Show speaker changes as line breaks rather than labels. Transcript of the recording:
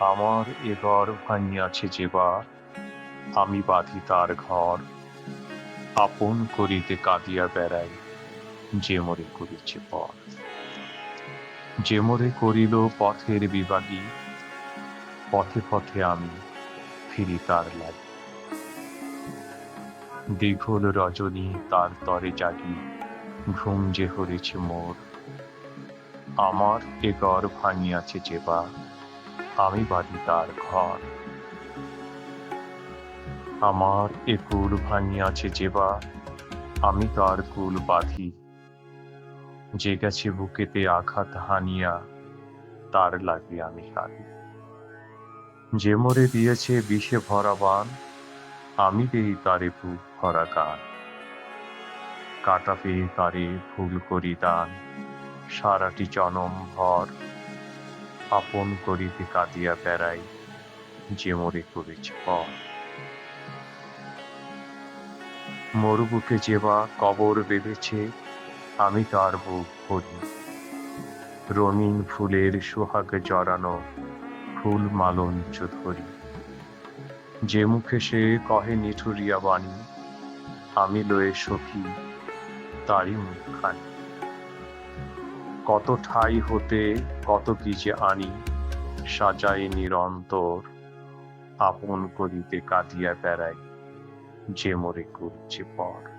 আমার এ ঘর ভাঙিয়াছে যেবা আমি বাঁধি তার ঘর। আপন করিতে কাঁদিয়া বেড়াই যে মরে করিছে পর যে মরে করিল পথের বিবাগী পথে পথে আমি ফিরি তার লাগি। দীঘল রজনী তার তরে জাগি, ঘুম যে হরেছে মোর। আমার এ ঘর ভাঙিয়াছে যেবা আমি বাঁধি তার ঘর। আমার এ কুল ভাঙিয়াছে যেবা আমি তার কুল বাঁধি। যে গেছে বুকেতে আঘাত হানিয়া, তার লাগি আমি কাঁদি যে মরে দিয়েছে বিষে ভরা বান, আমি দেই তারে বুক ভরা গান। কাটা পেয়ে তারে ভুল করি দান, সারাটি জনম ভর। আপন করিতে কাঁদিয়া বেড়াই, যে মরে করেছে পর মোর বুকে যেবা কবর বেঁধেছে, আমি তার বুক ভরি। রঙিন ফুলের সোহাগ জড়ানো ফুল মালঞ্চ ধরি। যে মুখে সে কহে নিঠুরিয়া বাণী, আমি লয়ে সখী, তারই মুখ মুখখানি। কত ঠাই হতে কত কি যে আনি সাজাই নিরন্তর, আপন করিতে কাঁদিয়া বেড়াই যে মরে করছে পর।